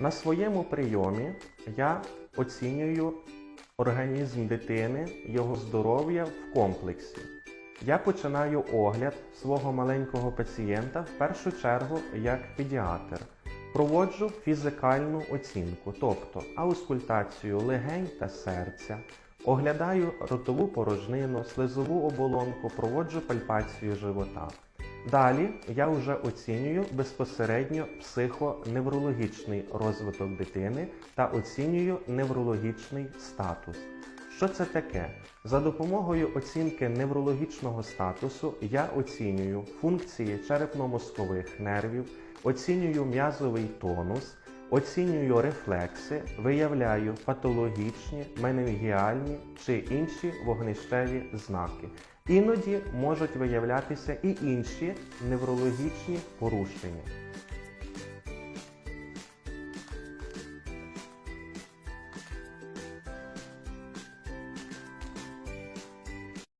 На своєму прийомі я оцінюю організм дитини, його здоров'я в комплексі. Я починаю огляд свого маленького пацієнта в першу чергу як педіатр. Проводжу фізикальну оцінку, тобто аускультацію легень та серця, оглядаю ротову порожнину, слизову оболонку, проводжу пальпацію живота. Далі я вже оцінюю безпосередньо психоневрологічний розвиток дитини та оцінюю неврологічний статус. Що це таке? За допомогою оцінки неврологічного статусу я оцінюю функції черепно-мозкових нервів, оцінюю м'язовий тонус, оцінюю рефлекси, виявляю патологічні, менінгіальні чи інші вогнищеві знаки. Іноді можуть виявлятися і інші неврологічні порушення.